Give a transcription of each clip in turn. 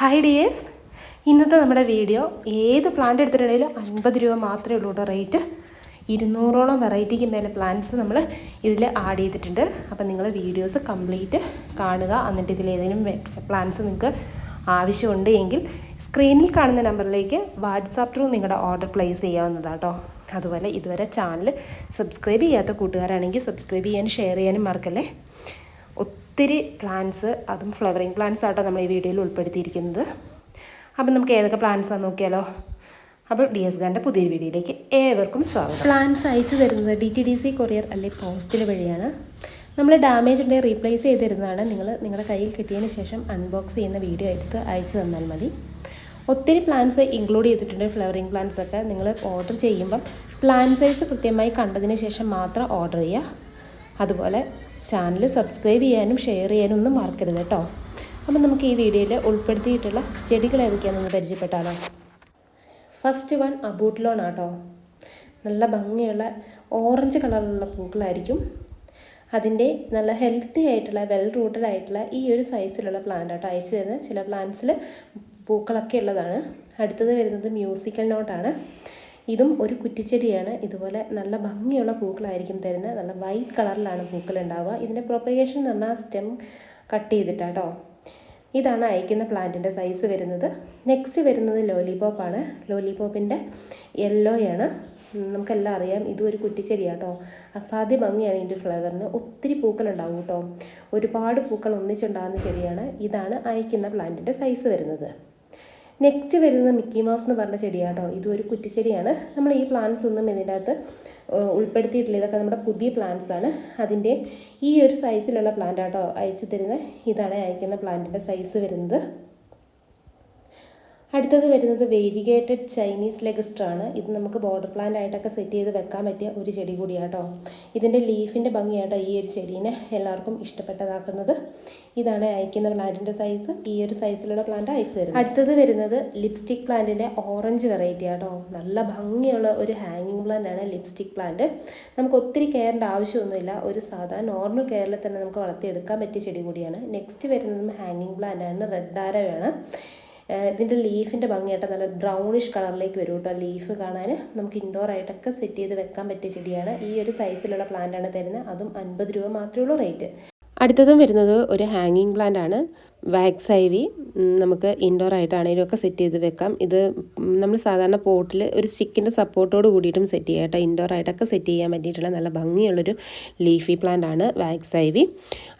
Hi dears ഇന്നത്തെ നമ്മുടെ video ഏത് പ്ലാന്റ് എടുത്തിട്ടുണ്ടെങ്കിലും അൻപത് രൂപ മാത്രമേ ഉള്ളൂ കേട്ടോ റേറ്റ് ഇരുന്നൂറോളം വെറൈറ്റിക്ക് മേലെ പ്ലാന്റ്സ് നമ്മൾ ഇതിൽ ആഡ് ചെയ്തിട്ടുണ്ട്. അപ്പം നിങ്ങൾ വീഡിയോസ് കംപ്ലീറ്റ് കാണുക. എന്നിട്ട് ഇതിൽ ഏതെങ്കിലും പ്ലാന്റ്സ് നിങ്ങൾക്ക് ആവശ്യമുണ്ട് എങ്കിൽ സ്ക്രീനിൽ കാണുന്ന നമ്പറിലേക്ക് വാട്സാപ്പ് ത്രൂ നിങ്ങളുടെ ഓർഡർ പ്ലേസ് ചെയ്യാവുന്നതാട്ടോ അതുപോലെ ഇതുവരെ ചാനൽ സബ്സ്ക്രൈബ് ചെയ്യാത്ത കൂട്ടുകാരാണെങ്കിൽ സബ്സ്ക്രൈബ് ചെയ്യാനും ഷെയർ ചെയ്യാനും മറക്കല്ലേ? ഒത്തിരി പ്ലാന്റ്സ് അതും ഫ്ലവറിങ് പ്ലാന്റ്സ് ആട്ടോ നമ്മൾ ഈ വീഡിയോയിൽ ഉൾപ്പെടുത്തിയിരിക്കുന്നത്. അപ്പം നമുക്ക് ഏതൊക്കെ പ്ലാന്റ്സ് ആണെന്ന് നോക്കിയാലോ? അപ്പോൾ ഡി എസ് ഗാന്റെ പുതിയൊരു വീഡിയോയിലേക്ക് ഏവർക്കും സ്വാഗതം. പ്ലാന്റ്സ് അയച്ചു തരുന്നത് D T D C courier അല്ലെങ്കിൽ പോസ്റ്റിൽ വഴിയാണ്. നമ്മൾ ഡാമേജ് ഉണ്ടെങ്കിൽ റീപ്ലേസ് ചെയ്ത് തരുന്നതാണ് നിങ്ങൾ നിങ്ങളുടെ കയ്യിൽ കിട്ടിയതിന് ശേഷം അൺബോക്സ് ചെയ്യുന്ന വീഡിയോ എടുത്ത് അയച്ചു തന്നാൽ മതി. ഒത്തിരി പ്ലാന്റ്സ് ഇൻക്ലൂഡ് ചെയ്തിട്ടുണ്ട് ഫ്ലവറിങ് പ്ലാന്റ്സ് ഒക്കെ. നിങ്ങൾ ഓർഡർ ചെയ്യുമ്പം പ്ലാൻ സൈസ് കൃത്യമായി കണ്ടതിന് ശേഷം മാത്രം ഓർഡർ ചെയ്യുക. അതുപോലെ ചാനൽ സബ്സ്ക്രൈബ് ചെയ്യാനും ഷെയർ ചെയ്യാനും ഒന്നും മറക്കരുത് കേട്ടോ. അപ്പം നമുക്ക് ഈ വീഡിയോയിൽ ഉൾപ്പെടുത്തിയിട്ടുള്ള ചെടികൾ ഏതൊക്കെയാണെന്ന് പരിചയപ്പെട്ടാലോ? ഫസ്റ്റ് വൺ അബൂട്ട് ലോൺ ആട്ടോ നല്ല ഭംഗിയുള്ള ഓറഞ്ച് കളറിലുള്ള പൂക്കളായിരിക്കും. അതിന്റെ നല്ല ഹെൽത്തി ആയിട്ടുള്ള വെൽ റൂട്ടഡ് ആയിട്ടുള്ള ഈ ഒരു സൈസിലുള്ള പ്ലാന്റ് ആട്ടോ അയച്ചു തരുന്നത്. ചില പ്ലാന്റ്സിൽ പൂക്കളൊക്കെ ഉള്ളതാണ്. അടുത്തത് വരുന്നത് മ്യൂസിക്കൽ നോട്ടാണ് ഇതും ഒരു കുറ്റിച്ചെടിയാണ്. ഇതുപോലെ നല്ല ഭംഗിയുള്ള പൂക്കളായിരിക്കും തരുന്നത്. നല്ല വൈറ്റ് കളറിലാണ് പൂക്കൾ ഉണ്ടാവുക ഇതിന്റെ പ്രൊപ്പഗേഷൻ എന്ന് പറഞ്ഞാൽ സ്റ്റെം കട്ട് ചെയ്തിട്ടാട്ടോ ഇതാണ് അയക്കുന്ന പ്ലാന്റിന്റെ സൈസ് വരുന്നത്. നെക്സ്റ്റ് വരുന്നത് ലോലിപോപ്പാണ് ലോലിപോപ്പിന്റെ യെല്ലോയാണ് നമുക്കെല്ലാം അറിയാം. ഇതും ഒരു കുറ്റിച്ചെടിയാട്ടോ അസാധ്യ ഭംഗിയാണ് ഇതിന്റെ ഫ്ലവറിന് ഒത്തിരി പൂക്കളുണ്ടാവും കേട്ടോ ഒരുപാട് പൂക്കൾ ഒന്നിച്ചുണ്ടാകുന്ന ചെടിയാണ്. ഇതാണ് അയക്കുന്ന പ്ലാന്റിന്റെ സൈസ് വരുന്നത്. നെക്സ്റ്റ് വരുന്നത് മിക്കി മൗസ് എന്ന് പറഞ്ഞ ചെടിയാട്ടോ. ഇതും ഒരു കുറ്റിച്ചെടിയാണ്. നമ്മൾ ഈ പ്ലാന്റ്സ് ഒന്നും ഇതിന്റെ അകത്ത് ഉൾപ്പെടുത്തിയിട്ടില്ല. ഇതൊക്കെ നമ്മുടെ പുതിയ പ്ലാന്റ്സ് ആണ്. അതിന്റെ ഈ ഒരു സൈസിലുള്ള പ്ലാന്റ് ആട്ടോ അയച്ചു തരുന്നത്. ഇതാണ് അയക്കുന്ന പ്ലാന്റിന്റെ സൈസ് വരുന്നത്. അടുത്തത് വരുന്നത് വേരിഗേറ്റഡ് ചൈനീസ് ലെഗസ്റ്റർ ആണ് ഇത് നമുക്ക് ബോർഡർ പ്ലാന്റ് ആയിട്ടൊക്കെ സെറ്റ് ചെയ്ത് വെക്കാൻ പറ്റിയ ഒരു ചെടി കൂടിയാട്ടോ. ഇതിന്റെ ലീഫിന്റെ ഭംഗിയാട്ടോ ഈ ഒരു ചെടീനെ എല്ലാവർക്കും ഇഷ്ടപ്പെട്ടതാക്കുന്നത്. ഇതാണ് അയക്കുന്ന പ്ലാന്റിന്റെ സൈസ് ഈ ഒരു സൈസിലുള്ള പ്ലാന്റ് അയച്ചു തരുന്നത്. അടുത്തത് വരുന്നത് ലിപ്സ്റ്റിക് പ്ലാന്റിന്റെ ഓറഞ്ച് വെറൈറ്റി ആട്ടോ. നല്ല ഭംഗിയുള്ള ഒരു ഹാങ്ങിങ് പ്ലാന്റ് ആണ് ലിപ്സ്റ്റിക് പ്ലാന്റ് നമുക്ക് ഒത്തിരി കെയറിന്റെ ആവശ്യമൊന്നുമില്ല. ഒരു സാധാ നോർമൽ കെയറിൽ തന്നെ നമുക്ക് വളർത്തിയെടുക്കാൻ പറ്റിയ ചെടി കൂടിയാണ്. നെക്സ്റ്റ് വരുന്നതും ഹാങ്ങിങ് പ്ലാന്റ് ആണ്. റെഡ് ആരയാണ് ഇതിന്റെ ലീഫിന്റെ ഭംഗിയായിട്ട് നല്ല ബ്രൗണിഷ് കളറിലേക്ക് വരും കേട്ടോ. ലീഫ് കാണാൻ നമുക്ക് ഇൻഡോർ ആയിട്ടൊക്കെ സെറ്റ് ചെയ്ത് വെക്കാൻ പറ്റിയ ചെടിയാണ്. ഈ ഒരു സൈസിലുള്ള പ്ലാന്റാണ് തരുന്നത്. അതും അൻപത് രൂപ മാത്രമേ ഉള്ളൂ റേറ്റ് അടുത്തതും വരുന്നത് ഒരു ഹാങ്ങിങ് പ്ലാന്റ് ആണ്. വാക്സ് ഐവി നമുക്ക് ഇൻഡോർ ആയിട്ടാണെങ്കിലും ഒക്കെ സെറ്റ് ചെയ്ത് വെക്കാം. ഇത് നമ്മൾ സാധാരണ പോട്ടിൽ ഒരു സ്റ്റിക്കിന്റെ സപ്പോർട്ടോട് കൂടിയിട്ടും സെറ്റ് ചെയ്യാം കേട്ടോ. ഇൻഡോർ ആയിട്ടൊക്കെ സെറ്റ് ചെയ്യാൻ പറ്റിയിട്ടുള്ള നല്ല ഭംഗിയുള്ളൊരു ലീഫി പ്ലാന്റ് ആണ് വാക്സ് ഐവി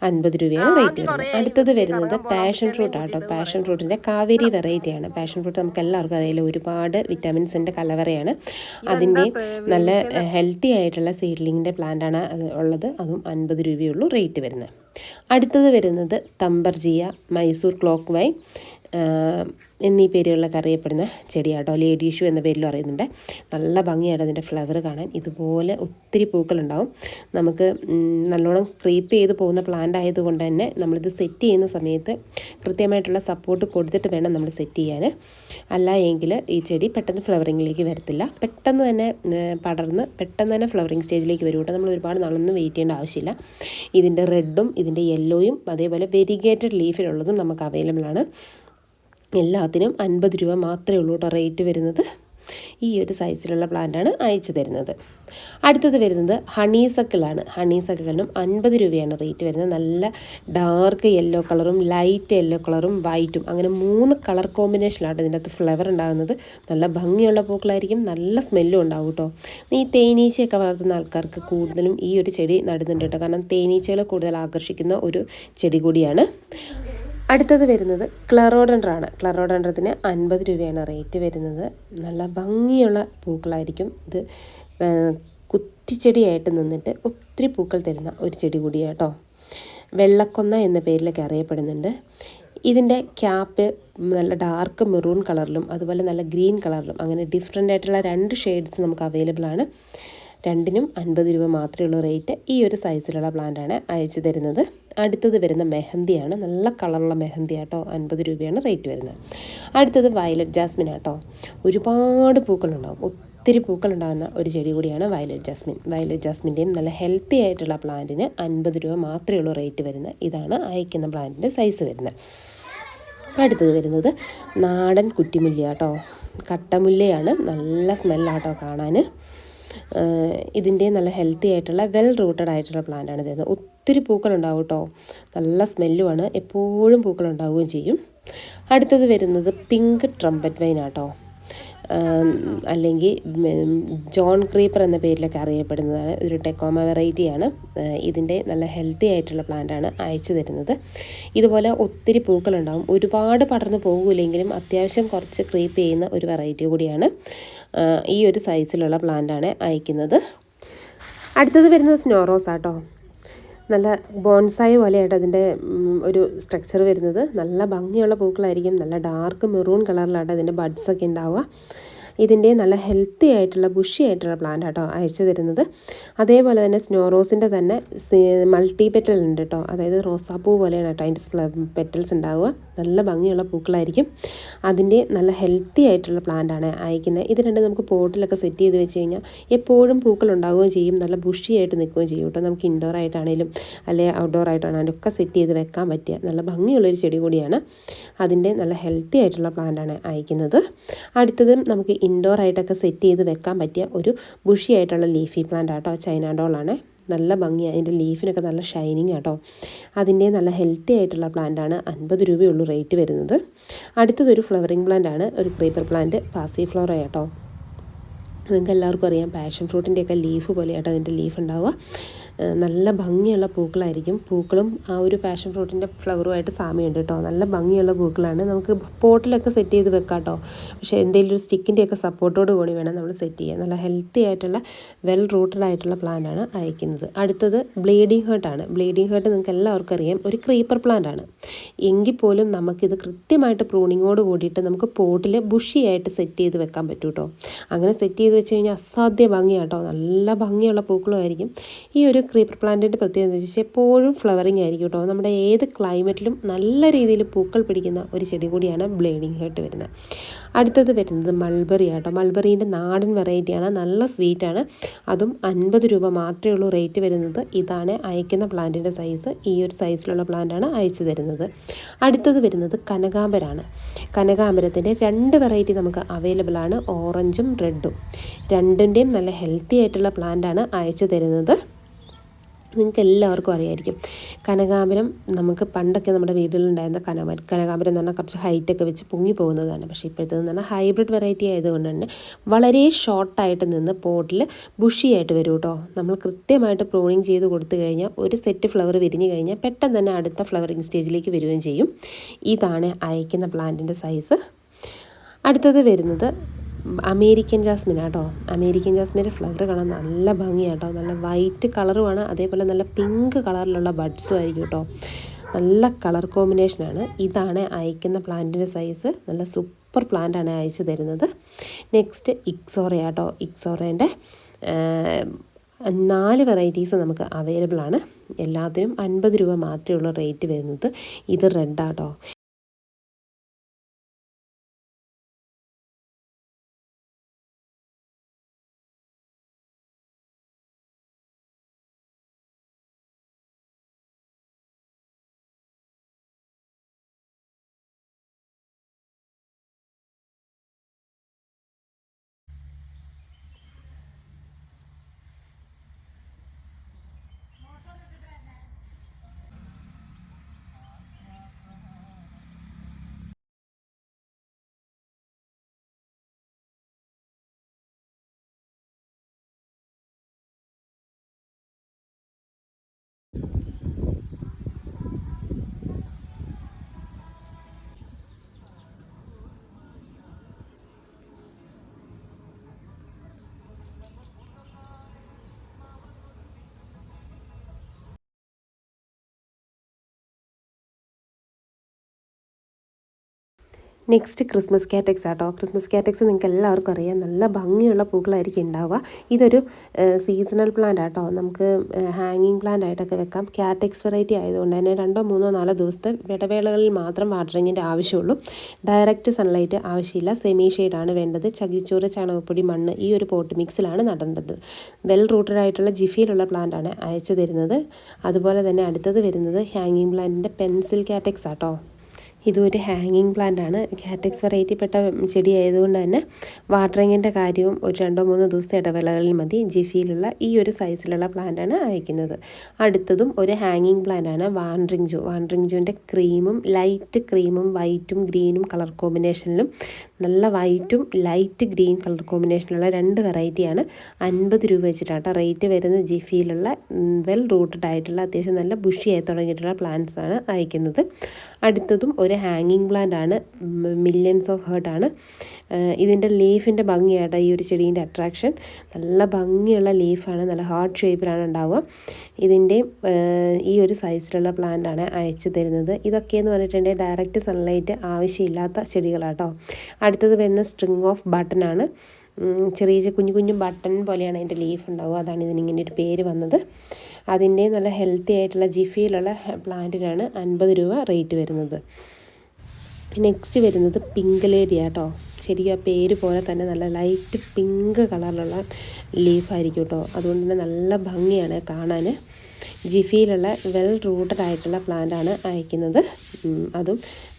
അൻപത് രൂപയാണ് റേറ്റ് വരുന്നത്. അടുത്തത് വരുന്നത് പാഷൻ ഫ്രൂട്ട് ആട്ടോ. പാഷൻ ഫ്രൂട്ടിന്റെ കാവേരി വെറൈറ്റിയാണ് പാഷൻ ഫ്രൂട്ട് നമുക്ക് എല്ലാവർക്കും അറിയില്ല ഒരുപാട് വിറ്റാമിൻസിന്റെ കലവറയാണ്. അതിന്റെ നല്ല ഹെൽത്തി ആയിട്ടുള്ള സീഡ്ലിങ്ങിന്റെ പ്ലാന്റ് ആണ് ഉള്ളത്. അതും അൻപത് രൂപയുള്ളൂ റേറ്റ് വരുന്നത്. അടുത്തത് വരുന്നത് തമ്പർജിയ മൈസൂർ ക്ലോക്ക് വൈ. എന്നീ പേരുകളിലൊക്കെ അറിയപ്പെടുന്ന ചെടിയാട്ടോ. ലേഡി ഇഷ്യൂ എന്ന പേരിലും അറിയുന്നുണ്ട്. നല്ല ഭംഗിയാണ് അതിന്റെ ഫ്ലവർ കാണാൻ ഇതുപോലെ ഒത്തിരി പൂക്കളുണ്ടാവും. നമുക്ക് നല്ലോണം ക്രീപ്പ് ചെയ്ത് പോകുന്ന പ്ലാന്റ് ആയതുകൊണ്ട് തന്നെ നമ്മളിത് സെറ്റ് ചെയ്യുന്ന സമയത്ത് കൃത്യമായിട്ടുള്ള സപ്പോർട്ട് കൊടുത്തിട്ട് വേണം നമ്മൾ സെറ്റ് ചെയ്യാൻ. അല്ല എങ്കിൽ ഈ ചെടി പെട്ടെന്ന് ഫ്ലവറിങ്ങിലേക്ക് വരത്തില്ല. പെട്ടെന്ന് തന്നെ പടർന്ന് പെട്ടെന്ന് തന്നെ ഫ്ലവറിങ് സ്റ്റേജിലേക്ക് വരും കേട്ടോ. നമ്മൾ ഒരുപാട് നാളൊന്നും വെയിറ്റ് ചെയ്യേണ്ട ആവശ്യമില്ല. ഇതിന്റെ റെഡും ഇതിന്റെ യെല്ലോയും അതേപോലെ വെരിഗേറ്റഡ് ലീഫിലുള്ളതും നമുക്ക് അവൈലബിൾ ആണ്. എല്ലാത്തിനും അൻപത് രൂപ മാത്രമേ ഉള്ളൂ കേട്ടോ റേറ്റ് വരുന്നത്. ഈ ഒരു സൈസിലുള്ള പ്ലാന്റാണ് അയച്ചു തരുന്നത്. അടുത്തത് വരുന്നത് ഹണീസക്കിളാണ്. ഹണീസക്കിളിനും അൻപത് രൂപയാണ് റേറ്റ് വരുന്നത്. നല്ല ഡാർക്ക് യെല്ലോ കളറും ലൈറ്റ് യെല്ലോ കളറും വൈറ്റും അങ്ങനെ മൂന്ന് കളർ കോമ്പിനേഷനിലാണ് ഇതിന്റെ അകത്ത് ഫ്ലവർ ഉണ്ടാകുന്നത്. നല്ല ഭംഗിയുള്ള പൂക്കളായിരിക്കും. നല്ല സ്മെല്ലും ഉണ്ടാവും കേട്ടോ. ഈ തേനീച്ചയൊക്കെ വളർത്തുന്ന ആൾക്കാർക്ക് കൂടുതലും ഈ ഒരു ചെടി നടുന്നുണ്ട് കേട്ടോ. കാരണം തേനീച്ചകളെ കൂടുതൽ ആകർഷിക്കുന്ന ഒരു ചെടി കൂടിയാണ്. അടുത്തത് വരുന്നത് ക്ലറോഡൻഡ്രാണ്. ക്ലറോഡൻഡ്രത്തിന് അൻപത് രൂപയാണ് റേറ്റ് വരുന്നത്. നല്ല ഭംഗിയുള്ള പൂക്കളായിരിക്കും ഇത്. കുറ്റിച്ചെടിയായിട്ട് നിന്നിട്ട് ഒത്തിരി പൂക്കൾ തരുന്ന ഒരു ചെടി കൂടിയാട്ടോ. വെള്ളക്കൊന്ന എന്ന പേരിലൊക്കെ അറിയപ്പെടുന്നുണ്ട്. ഇതിന്റെ ക്യാപ്പ് നല്ല ഡാർക്ക് മെറൂൺ കളറിലും അതുപോലെ നല്ല ഗ്രീൻ കളറിലും അങ്ങനെ ഡിഫറെന്റ് ആയിട്ടുള്ള രണ്ട് ഷെയ്ഡ്സ് നമുക്ക് അവൈലബിൾ ആണ്. രണ്ടിനും അൻപത് രൂപ മാത്രമേ ഉള്ളൂ റേറ്റ്. ഈ ഒരു സൈസിലുള്ള പ്ലാന്റാണ് അയച്ചു തരുന്നത്. അടുത്തത് വരുന്ന മെഹന്തിയാണ്. നല്ല കളറുള്ള മെഹന്തി ആട്ടോ അൻപത് രൂപയാണ് റേറ്റ് വരുന്നത്. അടുത്തത് വയലറ്റ് ജാസ്മിൻ ആട്ടോ. ഒരുപാട് പൂക്കളുണ്ടാവും. ഒത്തിരി പൂക്കളുണ്ടാകുന്ന ഒരു ചെടി കൂടിയാണ് വയലറ്റ് ജാസ്മിൻ വയലറ്റ് ജാസ്മിന്റെയും നല്ല ഹെൽത്തി ആയിട്ടുള്ള പ്ലാന്റിന് അൻപത് രൂപ മാത്രമേ ഉള്ളൂ റേറ്റ് വരുന്നത്. ഇതാണ് അയക്കുന്ന പ്ലാന്റിന്റെ സൈസ് വരുന്നത്. അടുത്തത് വരുന്നത് നാടൻ കുറ്റിമുല്ല കേട്ടോ കട്ടമുല്ലയാണ്. നല്ല സ്മെല്ലാട്ടോ കാണാൻ. ഇതിന്റെ നല്ല ഹെൽത്തി ആയിട്ടുള്ള വെൽ റൂട്ടഡ് ആയിട്ടുള്ള പ്ലാന്റ് ആണ് ഇതെന്ന് ഒത്തിരി പൂക്കളുണ്ടാവും കേട്ടോ നല്ല സ്മെല്ലുമാണ് എപ്പോഴും പൂക്കളുണ്ടാവുകയും ചെയ്യും. അടുത്തത് വരുന്നത് പിങ്ക് ട്രംപറ്റ് വൈൻ ആട്ടോ. അല്ലെങ്കിൽ ജോൺ ക്രീപ്പർ എന്ന പേരിലൊക്കെ അറിയപ്പെടുന്നതാണ്. ഒരു ടെക്കോമ വെറൈറ്റിയാണ് ഇതിന്റെ നല്ല ഹെൽത്തി ആയിട്ടുള്ള പ്ലാന്റാണ് അയച്ചു തരുന്നത്. ഇതുപോലെ ഒത്തിരി പൂക്കളുണ്ടാവും. ഒരുപാട് പടർന്നു പോകില്ലെങ്കിലും അത്യാവശ്യം കുറച്ച് ക്രീപ്പ് ചെയ്യുന്ന ഒരു വെറൈറ്റി കൂടിയാണ്. ഈ ഒരു സൈസിലുള്ള പ്ലാന്റാണ് അയക്കുന്നത്. അടുത്തത് വരുന്നത് സ്നോറോസ് ആട്ടോ. നല്ല ബോൺസായി പോലെയായിട്ട് അതിന്റെ ഒരു സ്ട്രക്ചർ വരുന്നത്. നല്ല ഭംഗിയുള്ള പൂക്കളായിരിക്കും. നല്ല ഡാർക്ക് മെറൂൺ കളറിലാണ് അതിന്റെ ബഡ്സൊക്കെ ഉണ്ടാവുക. ഇതിന്റെ നല്ല ഹെൽത്തി ആയിട്ടുള്ള ബുഷി ആയിട്ടുള്ള പ്ലാന്റ് ആട്ടോ അയച്ചു തരുന്നത്. അതേപോലെ തന്നെ സ്നോറോസിന്റെ തന്നെ മൾട്ടി പെറ്റൽ ഉണ്ട് കേട്ടോ അതായത് റോസാപ്പൂ പോലെയാണ് കേട്ടോ അതിന്റെ പെറ്റൽസ് ഉണ്ടാവുക. നല്ല ഭംഗിയുള്ള പൂക്കളായിരിക്കും. അതിന്റെ നല്ല ഹെൽത്തി ആയിട്ടുള്ള പ്ലാന്റ് ആണ് അയക്കുന്നത്. ഇത് രണ്ട് നമുക്ക് പോട്ടിലൊക്കെ സെറ്റ് ചെയ്ത് വെച്ച് കഴിഞ്ഞാൽ എപ്പോഴും പൂക്കൾ ഉണ്ടാവുകയും ചെയ്യും. നല്ല ബുഷിയായിട്ട് നിൽക്കുകയും ചെയ്യും കേട്ടോ. നമുക്ക് ഇൻഡോർ ആയിട്ടാണെങ്കിലും അല്ലെങ്കിൽ ഔട്ട്ഡോർ ആയിട്ടാണെങ്കിലും ഒക്കെ സെറ്റ് ചെയ്ത് വെക്കാൻ പറ്റിയ നല്ല ഭംഗിയുള്ളൊരു ചെടി കൂടിയാണ്. അതിന്റെ നല്ല ഹെൽത്തി ആയിട്ടുള്ള പ്ലാന്റ് ആണ് അയക്കുന്നത്. അടുത്തത് നമുക്ക് ഇൻഡോർ ആയിട്ടൊക്കെ സെറ്റ് ചെയ്ത് വെക്കാൻ പറ്റിയ ഒരു ബുഷിയായിട്ടുള്ള ലീഫി പ്ലാന്റ് ആട്ടോ ചൈന ഡോളാണ് നല്ല ഭംഗിയാണ് അതിന്റെ ലീഫിനൊക്കെ നല്ല ഷൈനിങ് ആട്ടോ. അതിന്റെ നല്ല ഹെൽത്തി ആയിട്ടുള്ള പ്ലാന്റാണ് അൻപത് രൂപയുള്ളൂ റേറ്റ് വരുന്നത്. അടുത്തതൊരു ഫ്ലവറിങ് പ്ലാന്റ് ആണ് ഒരു ക്രീപ്പർ പ്ലാന്റ് പാസി ഫ്ലോറ ആട്ടോ. നിങ്ങൾക്ക് എല്ലാവർക്കും അറിയാം പാഷൻ ഫ്രൂട്ടിന്റെയൊക്കെ ലീഫ് പോലെയായിട്ട് അതിന്റെ ലീഫ് ഉണ്ടാവുക. നല്ല ഭംഗിയുള്ള പൂക്കളായിരിക്കും. പൂക്കളും ആ ഒരു പാഷൻ ഫ്രൂട്ടിന്റെ ഫ്ലവറുമായിട്ട് സാമ്യമുണ്ട് കേട്ടോ. നല്ല ഭംഗിയുള്ള പൂക്കളാണ്. നമുക്ക് പോട്ടിലൊക്കെ സെറ്റ് ചെയ്ത് വെക്കാം കേട്ടോ പക്ഷേ എന്തെങ്കിലും ഒരു സ്റ്റിക്കിന്റെയൊക്കെ സപ്പോർട്ടോട് കൂടി വേണം നമ്മൾ സെറ്റ് ചെയ്യാൻ. നല്ല ഹെൽത്തി ആയിട്ടുള്ള വെൽ റൂട്ടഡ് ആയിട്ടുള്ള പ്ലാന്റാണ് അയക്കുന്നത്. അടുത്തത് ബ്ലീഡിങ് ഹേർട്ടാണ് ബ്ലീഡിങ് ഹേർട്ട് നിങ്ങൾക്ക് എല്ലാവർക്കും അറിയാം. ഒരു ക്രീപ്പർ പ്ലാന്റ് ആണ്. എങ്കിൽ പോലും നമുക്കിത് കൃത്യമായിട്ട് പ്രൂണിങ്ങോട് കൂടിയിട്ട് നമുക്ക് പോട്ടിൽ ബുഷിയായിട്ട് സെറ്റ് ചെയ്ത് വെക്കാൻ പറ്റും കേട്ടോ. അങ്ങനെ സെറ്റ് ചെയ്ത് വെച്ച് കഴിഞ്ഞാൽ അസാധ്യ ഭംഗിയാട്ടോ നല്ല ഭംഗിയുള്ള പൂക്കളുമായിരിക്കും. ഈ ഒരു ക്രീപ്പർ പ്ലാന്റിന്റെ പ്രത്യേകത എന്ന് വെച്ചാൽ എപ്പോഴും ഫ്ലവറിങ് ആയിരിക്കും കേട്ടോ നമ്മുടെ ഏത് ക്ലൈമറ്റിലും നല്ല രീതിയിൽ പൂക്കൾ പിടിക്കുന്ന ഒരു ചെടി കൂടിയാണ് ബ്ലേഡിങ് ഹേർട്ട് വരുന്നത്. അടുത്തത് വരുന്നത് മൾബറി ആട്ടോ മൾബറീന്റെ നാടൻ വെറൈറ്റിയാണ് നല്ല സ്വീറ്റാണ് അതും അൻപത് രൂപ മാത്രമേ ഉള്ളൂ റേറ്റ് വരുന്നത്. ഇതാണ് അയക്കുന്ന പ്ലാന്റിന്റെ സൈസ് ഈ ഒരു സൈസിലുള്ള പ്ലാന്റാണ് അയച്ചു തരുന്നത്. അടുത്തത് വരുന്നത് കനകാമ്പരാണ് കനകാമ്പരത്തിന്റെ രണ്ട് വെറൈറ്റി നമുക്ക് അവൈലബിൾ ആണ്. ഓറഞ്ചും റെഡും രണ്ടിന്റെയും നല്ല ഹെൽത്തി ആയിട്ടുള്ള പ്ലാന്റാണ് അയച്ചു തരുന്നത്. നിങ്ങൾക്ക് എല്ലാവർക്കും അറിയായിരിക്കും. കനകാമ്പരം നമുക്ക് പണ്ടൊക്കെ നമ്മുടെ വീട്ടിലുണ്ടായിരുന്ന കനകാമ്പരം കനകാമ്പരം എന്ന് പറഞ്ഞാൽ കുറച്ച് ഹൈറ്റൊക്കെ വെച്ച് പൊങ്ങി പോകുന്നതാണ്. പക്ഷേ ഇപ്പോഴത്തേന്ന് പറഞ്ഞാൽ ഹൈബ്രിഡ് വെറൈറ്റി ആയതുകൊണ്ട് തന്നെ വളരെ ഷോർട്ടായിട്ട് നിന്ന് പോട്ടിൽ ബുഷിയായിട്ട് വരും കേട്ടോ നമ്മൾ കൃത്യമായിട്ട് പ്രൂണിങ് ചെയ്ത് കൊടുത്തു കഴിഞ്ഞാൽ ഒരു സെറ്റ് ഫ്ലവർ വിരിഞ്ഞു കഴിഞ്ഞാൽ പെട്ടെന്ന് തന്നെ അടുത്ത ഫ്ലവറിങ് സ്റ്റേജിലേക്ക് വരികയും ചെയ്യും. ഇതാണ് അയക്കുന്ന പ്ലാന്റിന്റെ സൈസ് അടുത്തത് വരുന്നത് അമേരിക്കൻ ജാസ്മിൻ ആട്ടോ. അമേരിക്കൻ ജാസ്മിന്റെ ഫ്ലവർ കാണാൻ നല്ല ഭംഗിയാട്ടോ. നല്ല വൈറ്റ് കളറുമാണ് അതേപോലെ നല്ല പിങ്ക് കളറിലുള്ള ബഡ്സും ആയിരിക്കും കേട്ടോ നല്ല കളർ കോമ്പിനേഷനാണ് ഇതാണ് അയക്കുന്ന പ്ലാന്റിന്റെ സൈസ് നല്ല സൂപ്പർ പ്ലാന്റാണ് അയച്ചു തരുന്നത്. നെക്സ്റ്റ് ഇക്സോറയാട്ടോ ഇക്സോറേന്റെ നാല് വെറൈറ്റീസ് നമുക്ക് അവൈലബിൾ ആണ്. എല്ലാത്തിനും അൻപത് രൂപ മാത്രമേ ഉള്ളൂ റേറ്റ് വരുന്നത്. ഇത് റെഡ് റെഡാട്ടോ നെക്സ്റ്റ് ക്രിസ്മസ് കാറ്റക്സ് ആട്ടോ. ക്രിസ്മസ് കാറ്റക്സ് നിങ്ങൾക്ക് എല്ലാവർക്കും അറിയാം. നല്ല ഭംഗിയുള്ള പൂക്കളായിരിക്കും ഉണ്ടാവുക ഇതൊരു സീസണൽ പ്ലാന്റ് ആട്ടോ. നമുക്ക് ഹാങ്ങിങ് പ്ലാന്റ് ആയിട്ടൊക്കെ വെക്കാം. കാറ്റക്സ് വെറൈറ്റി ആയതുകൊണ്ട് തന്നെ രണ്ടോ മൂന്നോ നാലോ ദിവസത്തെ ഇടവേളകളിൽ മാത്രം വാട്ടറിങ്ങിന്റെ ആവശ്യമുള്ളൂ. ഡയറക്റ്റ് സൺലൈറ്റ് ആവശ്യമില്ല. സെമി ഷെയ്ഡാണ് വേണ്ടത്. ചകിച്ചോറ് ചാണകപ്പൊടി മണ്ണ് ഈ ഒരു പോട്ട് മിക്സിലാണ് നടേണ്ടത്. വെൽ റൂട്ടഡ് ആയിട്ടുള്ള ജിഫിയിലുള്ള പ്ലാന്റ് ആണ് അയച്ചു തരുന്നത്. അതുപോലെ തന്നെ അടുത്തത് വരുന്നത് ഹാങ്ങിങ് പ്ലാന്റിന്റെ പെൻസിൽ കാറ്റക്സ് ആട്ടോ. ഇതൊരു ഹാങ്ങിങ് പ്ലാന്റ് ആണ്. കാറ്റക്സ് വെറൈറ്റിപ്പെട്ട ചെടി ആയതുകൊണ്ട് തന്നെ വാട്ടറിങ്ങിന്റെ കാര്യവും ഒരു രണ്ടോ മൂന്നോ ദിവസത്തെ ഇടവേളകളിൽ മതി. ജിഫിയിലുള്ള ഈ ഒരു സൈസിലുള്ള പ്ലാന്റ് ആണ് അയക്കുന്നത്. അടുത്തതും ഒരു ഹാങ്ങിങ് പ്ലാന്റ് ആണ്. വാൻഡ്രിങ് ജോ വാൻഡ്രിങ് ജോന്റെ ക്രീമും ലൈറ്റ് ക്രീമും വൈറ്റും ഗ്രീനും കളർ കോമ്പിനേഷനിലും നല്ല വൈറ്റും ലൈറ്റ് ഗ്രീൻ കളർ കോമ്പിനേഷനിലുള്ള രണ്ട് വെറൈറ്റിയാണ് അൻപത് രൂപ വെച്ചിട്ടാണ് റേറ്റ് വരുന്നത് ജിഫിയിലുള്ള വെൽ റൂട്ടഡ് ആയിട്ടുള്ള അത്യാവശ്യം നല്ല ബുഷിയായി തുടങ്ങിയിട്ടുള്ള പ്ലാന്റ്സ് ആണ് അയക്കുന്നത്. അടുത്തതും ഒരു ഹാങ്ങിങ് പ്ലാന്റ് ആണ്. മില്യൺസ് ഓഫ് ഹേർട്ട് ആണ്. ഇതിന്റെ ലീഫിന്റെ ഭംഗിയായിട്ട് ഈ ഒരു ചെടീന്റെ അട്രാക്ഷൻ നല്ല ഭംഗിയുള്ള ലീഫാണ് നല്ല ഹാർട്ട് ഷേപ്പിലാണ് ഉണ്ടാവുക. ഇതിന്റെ ഈ ഒരു സൈസിലുള്ള പ്ലാന്റ് ആണ് അയച്ചു തരുന്നത്. ഇതൊക്കെയെന്ന് പറഞ്ഞിട്ടുണ്ടെങ്കിൽ ഡയറക്റ്റ് സൺലൈറ്റ് ആവശ്യമില്ലാത്ത ചെടികളാട്ടോ. അടുത്തത് വരുന്ന സ്ട്രിങ് ഓഫ് ബട്ടൺ ആണ്. ചെറിയ കുഞ്ഞു കുഞ്ഞു ബട്ടൺ പോലെയാണ് അതിന്റെ ലീഫ് ഉണ്ടാവുക. അതാണ് ഇതിനിങ്ങനെ ഒരു പേര് വന്നത്. അതിന്റെ നല്ല ഹെൽത്തി ആയിട്ടുള്ള ജിഫിയിലുള്ള പ്ലാന്റിനാണ് അൻപത് രൂപ റേറ്റ് വരുന്നത്. നെക്സ്റ്റ് വരുന്നത് പിങ്ക് ലേഡി ആട്ടോ ശരിക്കും ആ പേര് പോലെ തന്നെ നല്ല ലൈറ്റ് പിങ്ക് കളറിലുള്ള ലീഫായിരിക്കും കേട്ടോ അതുകൊണ്ട് തന്നെ നല്ല ഭംഗിയാണ് കാണാൻ ജിഫിയിലുള്ള വെൽ റൂട്ടഡ് ആയിട്ടുള്ള പ്ലാന്റ് ആണ് അയക്കുന്നത്. അതും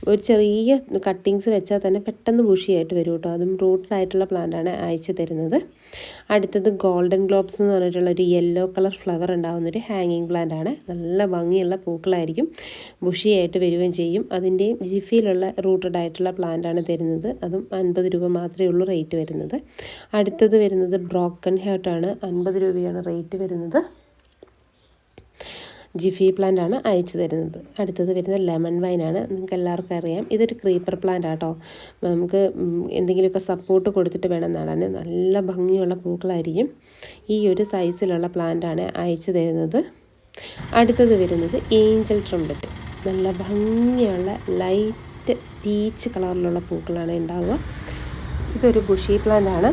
ഒരു ചെറിയ കട്ടിങ്സ് വെച്ചാൽ തന്നെ പെട്ടെന്ന് ബുഷിയായിട്ട് വരും കേട്ടോ. അതും റൂട്ടഡ് ആയിട്ടുള്ള പ്ലാന്റ് ആണ് അയച്ചു തരുന്നത്. അടുത്തത് ഗോൾഡൻ ഗ്ലോബ്സ് എന്ന് പറഞ്ഞിട്ടുള്ള ഒരു യെല്ലോ കളർ ഫ്ലവർ ഉണ്ടാകുന്ന ഒരു ഹാങ്ങിങ് പ്ലാന്റ് ആണ്. നല്ല ഭംഗിയുള്ള പൂക്കളായിരിക്കും ബുഷിയായിട്ട് വരികയും ചെയ്യും. അതിന്റെയും ജിഫിയിലുള്ള റൂട്ടഡ് ആയിട്ടുള്ള പ്ലാന്റ് ആണ് തരുന്നത്. അതും അൻപത് രൂപ മാത്രമേ ഉള്ളൂ റേറ്റ് വരുന്നത്. അടുത്തത് വരുന്നത് ബ്രോക്കൺ ഹേർട്ടാണ് അൻപത് രൂപയാണ് റേറ്റ് വരുന്നത്. ജിഫി പ്ലാന്റ് ആണ് അയച്ചു തരുന്നത്. അടുത്തത് വരുന്നത് ലെമൺ വൈനാണ് നിങ്ങൾക്ക് എല്ലാവർക്കും അറിയാം. ഇതൊരു ക്രീപ്പർ പ്ലാന്റ് ആട്ടോ. നമുക്ക് എന്തെങ്കിലുമൊക്കെ സപ്പോർട്ട് കൊടുത്തിട്ട് വേണം നടാൻ. നല്ല ഭംഗിയുള്ള പൂക്കളായിരിക്കും ഈ ഒരു സൈസിലുള്ള പ്ലാന്റ് ആണ് അയച്ചു തരുന്നത്. അടുത്തത് വരുന്നത് ഏഞ്ചൽ ട്രംപറ്റ് നല്ല ഭംഗിയുള്ള ലൈറ്റ് പീച്ച് കളറിലുള്ള പൂക്കളാണ് ഉണ്ടാവുക. ഇതൊരു ബുഷി പ്ലാന്റ് ആണ്.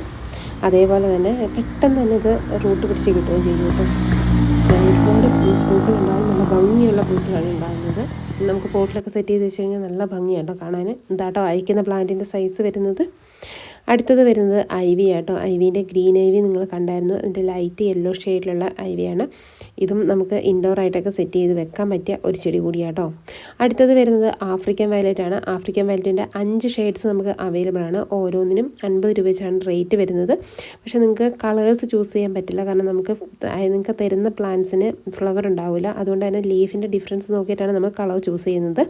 അതേപോലെ തന്നെ പെട്ടെന്ന് തന്നെ ഇത് റൂട്ട് പിടിച്ച് കിട്ടുകയും ചെയ്യും കേട്ടോ. ഒരുപാട് പൂക്കളുണ്ടാകും നല്ല ഭംഗിയുള്ള പൂക്കളാണ് ഉണ്ടാകുന്നത് നമുക്ക് പോട്ടിലൊക്കെ സെറ്റ് ചെയ്ത് വെച്ച് കഴിഞ്ഞാൽ നല്ല ഭംഗിയാട്ടോ കാണാൻ. എന്താട്ടോ അയക്കുന്ന പ്ലാന്റിന്റെ സൈസ് വരുന്നത്. അടുത്തത് വരുന്നത് ഐവി ആട്ടോ ഐവിന്റെ ഗ്രീൻ ഐവി നിങ്ങൾ കണ്ടായിരുന്നു. അതിന്റെ ലൈറ്റ് യെല്ലോ ഷെയ്ഡിലുള്ള ഐവിയാണ്. ഇതും നമുക്ക് ഇൻഡോർ ആയിട്ടൊക്കെ സെറ്റ് ചെയ്ത് വെക്കാൻ പറ്റിയ ഒരു ചെടി കൂടിയാട്ടോ. അടുത്തത് വരുന്നത് ആഫ്രിക്കൻ വയലറ്റ് ആണ്. ആഫ്രിക്കൻ വയലറ്റിന്റെ അഞ്ച് ഷെയ്ഡ്സ് നമുക്ക് അവൈലബിൾ ആണ്. ഓരോന്നിനും അൻപത് രൂപ വെച്ചാണ് റേറ്റ് വരുന്നത്. പക്ഷേ നിങ്ങൾക്ക് കളേഴ്സ് ചൂസ് ചെയ്യാൻ പറ്റില്ല. കാരണം നമുക്ക് നിങ്ങൾക്ക് തരുന്ന പ്ലാന്റ്സിന് ഫ്ലവർ ഉണ്ടാവില്ല അതുകൊണ്ട് തന്നെ ലീഫിന്റെ ഡിഫറൻസ് നോക്കിയിട്ടാണ് നമ്മൾ കളർ ചൂസ് ചെയ്യുന്നത്.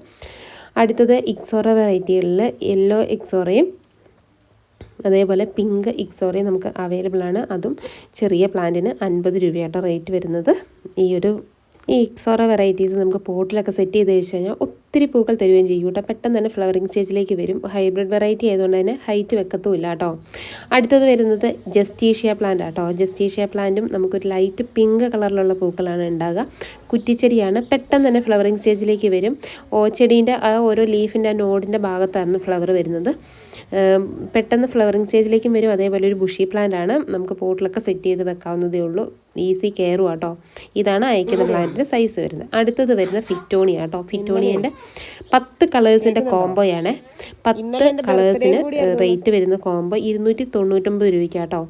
അടുത്തത് ഇക്സോറ വെറൈറ്റികളിൽ യെല്ലോ ഇക്സോറയും അതേപോലെ പിങ്ക് ഇക്സോറി നമുക്ക് അവൈലബിൾ ആണ്. അതും ചെറിയ പ്ലാന്റിന് അൻപത് രൂപയാട്ടോ റേറ്റ് വരുന്നത്. ഈ ഒരു ഈ ഇക്സോറ വെറൈറ്റീസ് നമുക്ക് പോട്ടിലൊക്കെ സെറ്റ് ചെയ്ത് കഴിച്ച് കഴിഞ്ഞാൽ ഒത്തിരി പൂക്കൾ തരുകയും ചെയ്യും കേട്ടോ. പെട്ടെന്ന് തന്നെ ഫ്ലവറിങ് സ്റ്റേജിലേക്ക് വരും. ഹൈബ്രിഡ് വെറൈറ്റി ആയതുകൊണ്ട് തന്നെ ഹൈറ്റ് വെക്കത്തുമില്ല കേട്ടോ. അടുത്തത് വരുന്നത് ജസ്റ്റീഷ്യ പ്ലാന്റ് ആട്ടോ. ജസ്റ്റീഷ്യ പ്ലാന്റും നമുക്കൊരു ലൈറ്റ് പിങ്ക് കളറിലുള്ള പൂക്കളാണ് ഉണ്ടാകുക കുറ്റിച്ചെടിയാണ്. പെട്ടെന്ന് തന്നെ ഫ്ലവറിങ് സ്റ്റേജിലേക്ക് വരും. ഓച്ചെടീന്റെ ആ ഓരോ ലീഫിന്റെ ആ നോഡിന്റെ ഭാഗത്താണ് ഫ്ലവർ വരുന്നത്. പെട്ടെന്ന് ഫ്ലവറിങ് സ്റ്റേജിലേക്കും വരും. അതേപോലെ ഒരു ബുഷി പ്ലാന്റ് ആണ്. നമുക്ക് പോട്ടിലൊക്കെ സെറ്റ് ചെയ്ത് വെക്കാവുന്നതേ ഉള്ളൂ. ഈസി കെയറും ആട്ടോ. ഇതാണ് അയക്കുന്ന പ്ലാന്റിന്റെ സൈസ് വരുന്നത്. അടുത്തത് വരുന്ന ഫിറ്റോണിയ കേട്ടോ ഫിറ്റോണിയന്റെ പത്ത് കളേഴ്സിന്റെ കോംബോയാണ് പത്ത് കളേഴ്സിന് റേറ്റ് വരുന്ന കോംബോ ഇരുന്നൂറ്റി തൊണ്ണൂറ്റൊമ്പത് രൂപയ്ക്കാട്ടോ.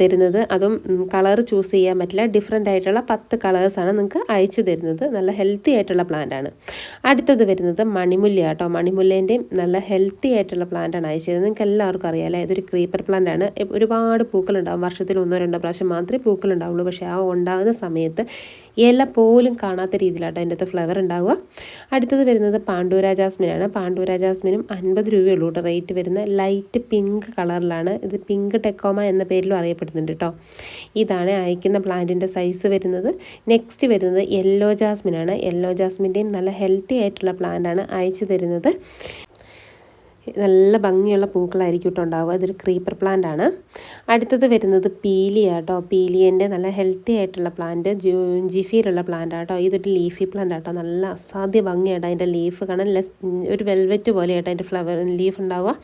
തരുന്നത്. അതും കളർ ചൂസ് ചെയ്യാൻ പറ്റില്ല. ഡിഫറെന്റ് ആയിട്ടുള്ള പത്ത് കളേഴ്സാണ് നിങ്ങൾക്ക് അയച്ചു തരുന്നത്. നല്ല ഹെൽത്തി ആയിട്ടുള്ള പ്ലാന്റാണ് അടുത്തത് വരുന്നത് മണിമുല്ല കേട്ടോ മണിമുല്ലേന്റെയും നല്ല ഹെൽത്തി ആയിട്ടുള്ള പ്ലാന്റാണ് അയച്ചു തരുന്നത്. നിങ്ങൾക്ക് എല്ലാവർക്കും അറിയാമല്ലേ ഇതൊരു ക്രീപ്പർ പ്ലാന്റാണ് ഒരുപാട് പൂക്കളുണ്ടാവും. വർഷത്തിൽ ഒന്നോ രണ്ടോ പ്രാവശ്യം മാത്രമേ പൂക്കളുണ്ടാവുള്ളൂ. പക്ഷേ ആ ഉണ്ടാകുന്ന സമയത്ത് ഇല പോലും കാണാത്ത രീതിയിലാട്ടോ അതിന്റെ അകത്ത് ഫ്ലവർ ഉണ്ടാവുക. അടുത്തത് വരുന്നത് പാണ്ഡൂര ജാസ്മിനാണ് പാണ്ഡൂര ജാസ്മിനും അൻപത് രൂപയുള്ളൂ കേട്ടോ റേറ്റ് വരുന്ന ലൈറ്റ് പിങ്ക് കളറിലാണ് ഇത് പിങ്ക് ടെക്കോമ എന്ന പേരിലും അറിയപ്പെടുന്നുണ്ട് കേട്ടോ. ഇതാണ് അയക്കുന്ന പ്ലാന്റിന്റെ സൈസ് വരുന്നത്. നെക്സ്റ്റ് വരുന്നത് യെല്ലോ ജാസ്മിനാണ് യെല്ലോ ജാസ്മിന്റെയും നല്ല ഹെൽത്തി ആയിട്ടുള്ള പ്ലാന്റാണ് അയച്ചു തരുന്നത്. നല്ല ഭംഗിയുള്ള പൂക്കളായിരിക്കും കേട്ടോ ഉണ്ടാവുക. അതൊരു ക്രീപ്പർ പ്ലാന്റ് ആണ്. അടുത്തത് വരുന്നത് പീലിയ കേട്ടോ പീലിയന്റെ നല്ല ഹെൽത്തി ആയിട്ടുള്ള പ്ലാന്റ് ജിഫിയിലുള്ള പ്ലാന്റ് ആട്ടോ ഇതൊരു ലീഫി പ്ലാന്റ് ആട്ടോ നല്ല അസാധ്യ ഭംഗിയായിട്ട് അതിന്റെ ലീഫ് കാണാൻ ലെസ് ഒരു വെൽവെറ്റ് പോലെയായിട്ട് അതിന്റെ ഫ്ലവർ ലീഫ് ഉണ്ടാവുക.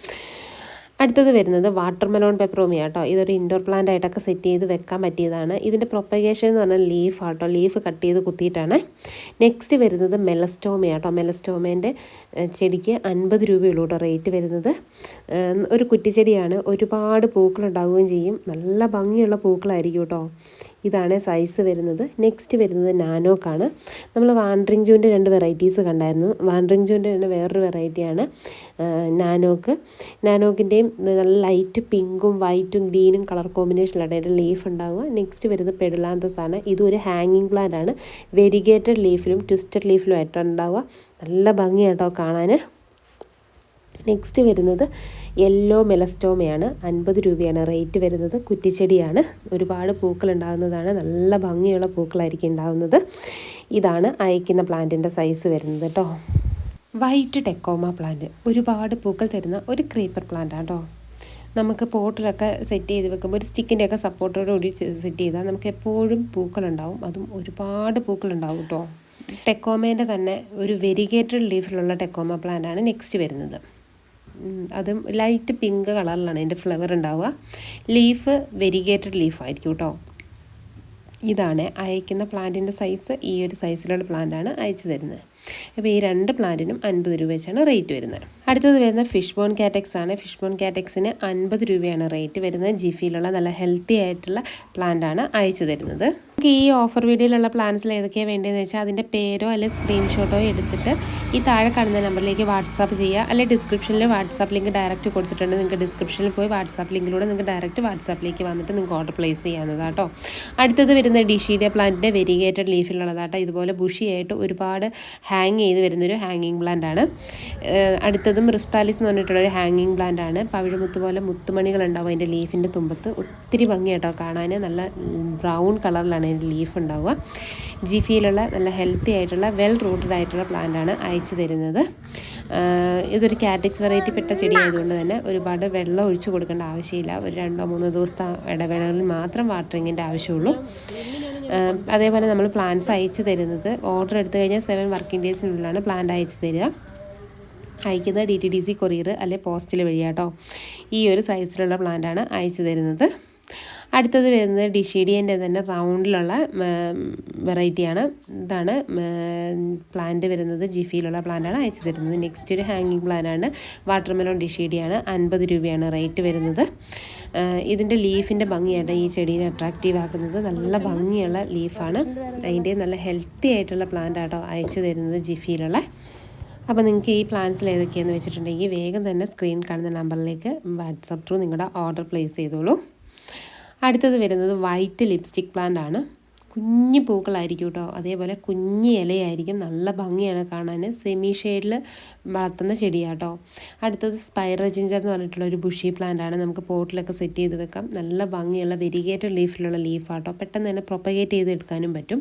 അടുത്തത് വരുന്നത് വാട്ടർ മെലോൺ പെപ്രോമിയ കേട്ടോ ഇതൊരു ഇൻഡോർ പ്ലാന്റ് ആയിട്ടൊക്കെ സെറ്റ് ചെയ്ത് വെക്കാൻ പറ്റിയതാണ്. ഇതിന്റെ പ്രൊപ്പഗേഷൻ എന്ന് പറഞ്ഞാൽ ലീഫ് ആട്ടോ ലീഫ് കട്ട് ചെയ്ത് കുത്തിയിട്ടാണ്. നെക്സ്റ്റ് വരുന്നത് മെലസ്റ്റോമിയ കേട്ടോ മെലസ്റ്റോമേന്റെ ചെടിക്ക് അൻപത് രൂപയുള്ളൂ കേട്ടോ റേറ്റ് വരുന്നത്. ഒരു കുറ്റിച്ചെടിയാണ്. ഒരുപാട് പൂക്കളുണ്ടാവുകയും ചെയ്യും. നല്ല ഭംഗിയുള്ള പൂക്കളായിരിക്കും കേട്ടോ ഇതാണ് സൈസ് വരുന്നത്. നെക്സ്റ്റ് വരുന്നത് നാനോക്കാണ് നമ്മൾ വാൻഡ്രിങ് ജൂന്റെ രണ്ട് വെറൈറ്റീസ് കണ്ടായിരുന്നു. വാൻഡ്രിങ് ജൂന്റെ തന്നെ വേറൊരു വെറൈറ്റിയാണ് നാനോക്ക്. നാനോക്കിന്റെയും നല്ല ലൈറ്റ് പിങ്കും വൈറ്റും ഗ്രീനും കളർ കോമ്പിനേഷനിലാണ് അതിന്റെ ലീഫ് ഉണ്ടാവുക. നെക്സ്റ്റ് വരുന്നത് പെഡുലാന്തസ് ആണ്. ഇതൊരു ഹാങ്ങിങ് പ്ലാന്റ് ആണ്. വെരിഗേറ്റഡ് ലീഫിലും ട്വിസ്റ്റഡ് ലീഫിലും ആയിട്ടാണ് ഉണ്ടാവുക. നല്ല ഭംഗിയാട്ടോ കാണാൻ. നെക്സ്റ്റ് വരുന്നത് യെല്ലോ മെലസ്റ്റോമയാണ് അൻപത് രൂപയാണ് റേറ്റ് വരുന്നത്. കുറ്റിച്ചെടിയാണ്. ഒരുപാട് പൂക്കൾ ഉണ്ടാകുന്നതാണ്. നല്ല ഭംഗിയുള്ള പൂക്കളായിരിക്കും ഉണ്ടാകുന്നത്. ഇതാണ് അയക്കുന്ന പ്ലാന്റിന്റെ സൈസ് വരുന്നത് കേട്ടോ വൈറ്റ് ടെക്കോമ പ്ലാന്റ് ഒരുപാട് പൂക്കൾ തരുന്ന ഒരു ക്രീപ്പർ പ്ലാന്റ് കേട്ടോ നമുക്ക് പോട്ടിലൊക്കെ സെറ്റ് ചെയ്ത് വെക്കുമ്പോൾ ഒരു സ്റ്റിക്കിന്റെയൊക്കെ സപ്പോർട്ടോട് കൂടി സെറ്റ് ചെയ്താൽ നമുക്ക് എപ്പോഴും പൂക്കളുണ്ടാവും അതും ഒരുപാട് പൂക്കളുണ്ടാവും കേട്ടോ ടെക്കോമേന്റെ തന്നെ ഒരു വെരിഗേറ്റഡ് ലീഫിലുള്ള ടെക്കോമ പ്ലാന്റ് ആണ് നെക്സ്റ്റ് വരുന്നത്. അതും ലൈറ്റ് പിങ്ക് കളറിലാണ് അതിന്റെ ഫ്ലവർ ഉണ്ടാവുക. ലീഫ് വെരിഗേറ്റഡ് ലീഫായിരിക്കും കേട്ടോ ഇതാണ് അയക്കുന്ന പ്ലാന്റിന്റെ സൈസ് ഈ ഒരു സൈസിലുള്ള പ്ലാന്റാണ് അയച്ചു തരുന്നത്. അപ്പോൾ ഈ രണ്ട് പ്ലാന്റിനും അൻപത് രൂപ വെച്ചാണ് റേറ്റ് വരുന്നത്. അടുത്തത് വരുന്ന ഫിഷ് ബോൺ കാറ്റക്സ് ആണ്. ഫിഷ് ബോൺ കാറ്റക്സിന് അൻപത് രൂപയാണ് റേറ്റ് വരുന്നത്. ജിഫിയിലുള്ള നല്ല ഹെൽത്തി ആയിട്ടുള്ള പ്ലാന്റാണ് അയച്ചു തരുന്നത്. നമുക്ക് ഈ ഓഫർ വീഡിയോയിലുള്ള പ്ലാൻസിൽ ഏതൊക്കെയാണ് വേണ്ടതെന്ന് വെച്ചാൽ അതിന്റെ പേരോ അല്ലെങ്കിൽ സ്ക്രീൻഷോട്ടോ എടുത്തിട്ട് ഈ താഴെ കാണുന്ന നമ്പറിലേക്ക് വാട്സാപ്പ് ചെയ്യുക. അല്ലെങ്കിൽ ഡിസ്ക്രിപ്ഷനിൽ വാട്സാപ്പ് ലിങ്ക് ഡയറക്റ്റ് കൊടുത്തിട്ടുണ്ട്. നിങ്ങൾക്ക് ഡിസ്ക്രിപ്ഷനിൽ പോയി വാട്സാപ്പ് ലിങ്കിലൂടെ നിങ്ങൾക്ക് ഡയറക്റ്റ് വാട്സാപ്പിലേക്ക് വന്നിട്ട് നിങ്ങൾക്ക് ഓർഡർ പ്ലേസ് ചെയ്യാവുന്നതാട്ടോ അടുത്തത് വരുന്ന ഡിഷീഡിയ പ്ലാന്റിന്റെ വെരിഗേറ്റഡ് ലീഫിലുള്ളതാട്ടോ ഇതുപോലെ ബുഷിയായിട്ട് ഒരുപാട് ഹാങ് ചെയ്ത് വരുന്നൊരു ഹാങ്ങിങ് പ്ലാന്റ് ആണ്. അടുത്തതും റിഫ്താലിസ് എന്ന് പറഞ്ഞിട്ടുള്ള ഒരു ഹാങ്ങിങ് പ്ലാന്റ് ആണ്. പവിഴമുത്ത് പോലെ മുത്തുമണികൾ ഉണ്ടാവും അതിന്റെ ലീഫിന്റെ തുമ്പത്ത്. ഒത്തിരി ഭംഗിയാട്ടോ കാണാൻ നല്ല ബ്രൗൺ കളറിലാണ് അതിന്റെ ലീഫ് ഉണ്ടാവുക. ജിഫിയിലുള്ള നല്ല ഹെൽത്തി ആയിട്ടുള്ള വെൽ റൂട്ടഡ് ആയിട്ടുള്ള പ്ലാന്റ് ആണ് അയച്ചു തരുന്നത്. ഇതൊരു കാറ്റക്സ് വെറൈറ്റി പെട്ട ചെടി ആയതുകൊണ്ട് തന്നെ ഒരുപാട് വെള്ളം ഒഴിച്ചു കൊടുക്കേണ്ട ആവശ്യമില്ല. ഒരു രണ്ടോ മൂന്നോ ദിവസത്തെ ഇടവേളകളിൽ മാത്രം വാട്ടറിങ്ങിന്റെ ആവശ്യമുള്ളൂ. അതേപോലെ നമ്മൾ പ്ലാന്റ്സ് അയച്ചു തരുന്നത്. ഓർഡർ എടുത്തു കഴിഞ്ഞാൽ സെവൻ വർക്കിംഗ് ഡേയ്സിനുള്ളിലാണ് പ്ലാന്റ് അയച്ചു തരിക. അയക്കുന്നത് D T D C courier അല്ലെ പോസ്റ്റിൽ വഴിയാട്ടോ ഈ ഒരു സൈസിലുള്ള പ്ലാന്റാണ് അയച്ചു തരുന്നത്. അടുത്തത് വരുന്നത് ഡിഷീഡിയന്റെ തന്നെ റൗണ്ടിലുള്ള വെറൈറ്റിയാണ്. ഇതാണ് പ്ലാന്റ് വരുന്നത് ജിഫിയിലുള്ള പ്ലാന്റാണ് അയച്ചു തരുന്നത്. നെക്സ്റ്റ് ഒരു ഹാങ്ങിങ് പ്ലാന്റാണ് വാട്ടർമെലോൺ ഡിഷീഡിയാണ്. അൻപത് രൂപയാണ് റേറ്റ് വരുന്നത്. ഇതിന്റെ ലീഫിന്റെ ഭംഗിയാണ് ഈ ചെടീനെ അട്രാക്റ്റീവ് ആക്കുന്നത്. നല്ല ഭംഗിയുള്ള ലീഫാണ് അതിന്റെ നല്ല ഹെൽത്തി ആയിട്ടുള്ള പ്ലാന്റ് ആട്ടോ അയച്ചു തരുന്നത് ജിഫിയിലുള്ള. അപ്പോൾ നിങ്ങൾക്ക് ഈ പ്ലാൻസിൽ ഏതൊക്കെയാണെന്ന് വെച്ചിട്ടുണ്ടെങ്കിൽ വേഗം തന്നെ സ്ക്രീൻ കാണുന്ന നമ്പറിലേക്ക് വാട്സപ്പ് ത്രൂ നിങ്ങളുടെ ഓർഡർ പ്ലേസ് ചെയ്തോളൂ. അടുത്തത് വരുന്നത് വൈറ്റ് ലിപ്സ്റ്റിക് പ്ലാന്റ് ആണ്. കുഞ്ഞു പൂക്കളായിരിക്കും കേട്ടോ. അതേപോലെ കുഞ്ഞു ഇലയായിരിക്കും. നല്ല ഭംഗിയാണ് കാണാൻ. സെമി ഷെയ്ഡിൽ വളർത്തുന്ന ചെടിയാട്ടോ അടുത്തത് സ്പൈറൽ ജിഞ്ചർ എന്ന് പറഞ്ഞിട്ടുള്ള ഒരു ബുഷി പ്ലാന്റ് ആണ്. നമുക്ക് പോട്ടിലൊക്കെ സെറ്റ് ചെയ്ത് വെക്കാം. നല്ല ഭംഗിയുള്ള വെരിഗേറ്റഡ് ലീഫിലുള്ള ലീഫാട്ടോ പെട്ടെന്ന് തന്നെ പ്രൊപ്പഗേറ്റ് ചെയ്ത് എടുക്കാനും പറ്റും.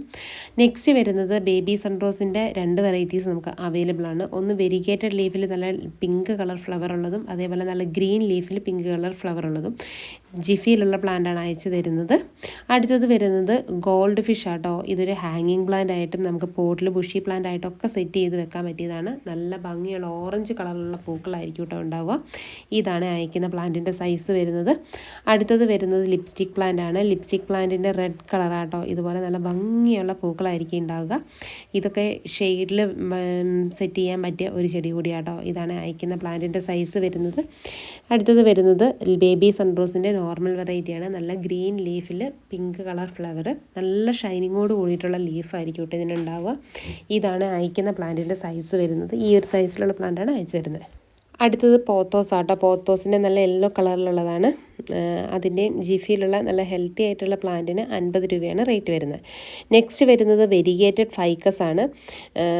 നെക്സ്റ്റ് വരുന്നത് ബേബി സൺറോസിന്റെ രണ്ട് വെറൈറ്റീസ് നമുക്ക് അവൈലബിൾ ആണ്. ഒന്ന് വെരിഗേറ്റഡ് ലീഫിൽ നല്ല പിങ്ക് കളർ ഫ്ലവർ ഉള്ളതും അതേപോലെ നല്ല ഗ്രീൻ ലീഫിൽ പിങ്ക് കളർ ഫ്ലവർ ഉള്ളതും. ജിഫിയിലുള്ള പ്ലാന്റാണ് അയച്ചു തരുന്നത്. അടുത്തത് വരുന്നത് ഗോൾഡ് ഫിഷ് ആട്ടോ. ഇതൊരു ഹാങ്ങിങ് പ്ലാന്റ് ആയിട്ടും നമുക്ക് പോട്ടിൽ ബുഷി പ്ലാന്റ് ആയിട്ടും ഒക്കെ സെറ്റ് ചെയ്ത് വെക്കാൻ പറ്റിയതാണ്. നല്ല ഭംഗിയുള്ള ഓറഞ്ച് കളറിലുള്ള പൂക്കളായിരിക്കും കേട്ടോ ഉണ്ടാവുക. ഇതാണ് അയക്കുന്ന പ്ലാന്റിന്റെ സൈസ് വരുന്നത്. അടുത്തത് വരുന്നത് ലിപ്സ്റ്റിക് പ്ലാന്റ് ആണ്. ലിപ്സ്റ്റിക് പ്ലാന്റിന്റെ റെഡ് കളറാട്ടോ ഇതുപോലെ നല്ല ഭംഗിയുള്ള പൂക്കളായിരിക്കും ഉണ്ടാവുക. ഇതൊക്കെ ഷെയ്ഡിൽ സെറ്റ് ചെയ്യാൻ പറ്റിയ ഒരു ചെടി കൂടിയാട്ടോ. ഇതാണ് അയക്കുന്ന പ്ലാന്റിന്റെ സൈസ് വരുന്നത്. അടുത്തത് വരുന്നത് ബേബി സൺറോസിന്റെ നോർമൽ വെറൈറ്റിയാണ്. നല്ല ഗ്രീൻ ലീഫിൽ പിങ്ക് കളർ ഫ്ലവർ നല്ല ഷൈനിങ്ങോട് കൂടിയിട്ടുള്ള ലീഫായിരിക്കും കേട്ടോ ഇതിനുണ്ടാവുക. ഇതാണ് അയക്കുന്ന പ്ലാന്റിന്റെ സൈസ് വരുന്നത്. ഈ ഒരു സൈസിലുള്ള പ്ലാന്റാണ് അയച്ചു തരുന്നത്. അടുത്തത് പോത്തോസ് ആട്ടോ. പോത്തോസിന്റെ നല്ല യെല്ലോ കളറിലുള്ളതാണ്. അതിന്റെയും ജിഫിയിലുള്ള നല്ല ഹെൽത്തി ആയിട്ടുള്ള പ്ലാന്റിന് അൻപത് രൂപയാണ് റേറ്റ് വരുന്നത്. നെക്സ്റ്റ് വരുന്നത് വെരിഗേറ്റഡ് ഫൈക്കസ് ആണ്.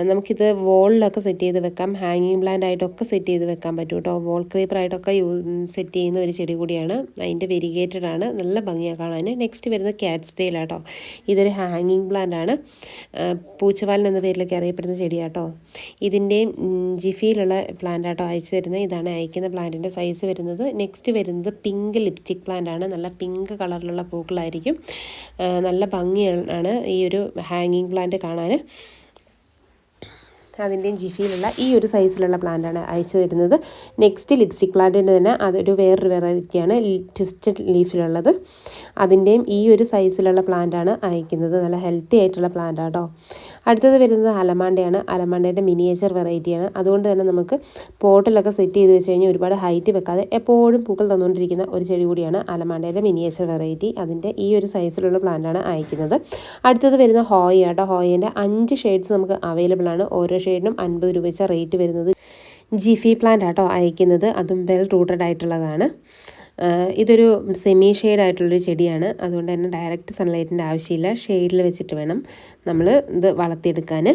നമുക്കിത് വോളിലൊക്കെ സെറ്റ് ചെയ്ത് വെക്കാം. ഹാങ്ങിങ് പ്ലാന്റ് ആയിട്ടൊക്കെ സെറ്റ് ചെയ്ത് വെക്കാൻ പറ്റും കേട്ടോ. വോൾ ക്രീപ്പറായിട്ടൊക്കെ യൂ സെറ്റ് ചെയ്യുന്ന ഒരു ചെടി കൂടിയാണ്. അതിന്റെ വെരിഗേറ്റഡ് ആണ്. നല്ല ഭംഗിയാണ് കാണാൻ. നെക്സ്റ്റ് വരുന്നത് ക്യാറ്റ് സ്റ്റൈൽ ആട്ടോ. ഇതൊരു ഹാങ്ങിങ് പ്ലാന്റ് ആണ്. പൂച്ചവാലൻ എന്ന പേരിലൊക്കെ അറിയപ്പെടുന്ന ചെടിയാട്ടോ ഇതിന്റെയും ജിഫിയിലുള്ള പ്ലാന്റ് ആട്ടോ അയച്ചു തരുന്നത്. ഇതാണ് അയക്കുന്ന പ്ലാന്റിന്റെ സൈസ് വരുന്നത്. നെക്സ്റ്റ് വരുന്നത് പിങ്ക് ലിപ്സ്റ്റിക് പ്ലാന്റ് ആണ്. നല്ല പിങ്ക് കളറിലുള്ള പൂക്കളായിരിക്കും. നല്ല ഭംഗിയാണ് ഈ ഒരു ഹാങ്ങിങ് പ്ലാന്റ് കാണാൻ അതിന്റെയും ജിഫിയിലുള്ള ഈ ഒരു സൈസിലുള്ള പ്ലാന്റാണ് അയച്ചു തരുന്നത്. നെക്സ്റ്റ് ലിപ്സ്റ്റിക് പ്ലാന്റിന്റെ തന്നെ അതൊരു വേറൊരു വെറൈറ്റിയാണ് ട്വിസ്റ്റഡ് ലീഫിലുള്ളത് അതിന്റെയും ഈ ഒരു സൈസിലുള്ള പ്ലാന്റാണ് അയക്കുന്നത്. നല്ല ഹെൽത്തി ആയിട്ടുള്ള പ്ലാന്റ് ആട്ടോ അടുത്തത് വരുന്നത് അലമാണ്ടയാണ്. അലമാണ്ടേന്റെ മിനിയേച്ചർ വെറൈറ്റിയാണ് അതുകൊണ്ട് തന്നെ നമുക്ക് പോട്ടിലൊക്കെ സെറ്റ് ചെയ്ത് വെച്ച് കഴിഞ്ഞാൽ ഒരുപാട് ഹൈറ്റ് വെക്കാതെ എപ്പോഴും പൂക്കൾ തന്നുകൊണ്ടിരിക്കുന്ന ഒരു ചെടി കൂടിയാണ് അലമാണ്ടേന്റെ മിനിയേച്ചർ വെറൈറ്റി അതിന്റെ ഈ ഒരു സൈസിലുള്ള പ്ലാന്റാണ് അയക്കുന്നത്. അടുത്തത് വരുന്ന ഹോയ് കേട്ടോ ഹോയേന്റെ അഞ്ച് ഷെയ്ഡ്സ് നമുക്ക് അവൈലബിൾ ആണ്. ഓരോ ഷെയ്ഡിനും അൻപത് രൂപ വെച്ചാൽ റേറ്റ് വരുന്നത്. ജിഫി പ്ലാന്റ് ആട്ടോ അയക്കുന്നത്. അതും വെൽ റൂട്ടഡ് ആയിട്ടുള്ളതാണ്. ഇതൊരു സെമി ഷെയ്ഡ് ആയിട്ടുള്ളൊരു ചെടിയാണ്. അതുകൊണ്ട് തന്നെ ഡയറക്റ്റ് സൺലൈറ്റിന്റെ ആവശ്യമില്ല. ഷെയ്ഡിൽ വെച്ചിട്ട് വേണം നമ്മൾ ഇത് വളർത്തിയെടുക്കാൻ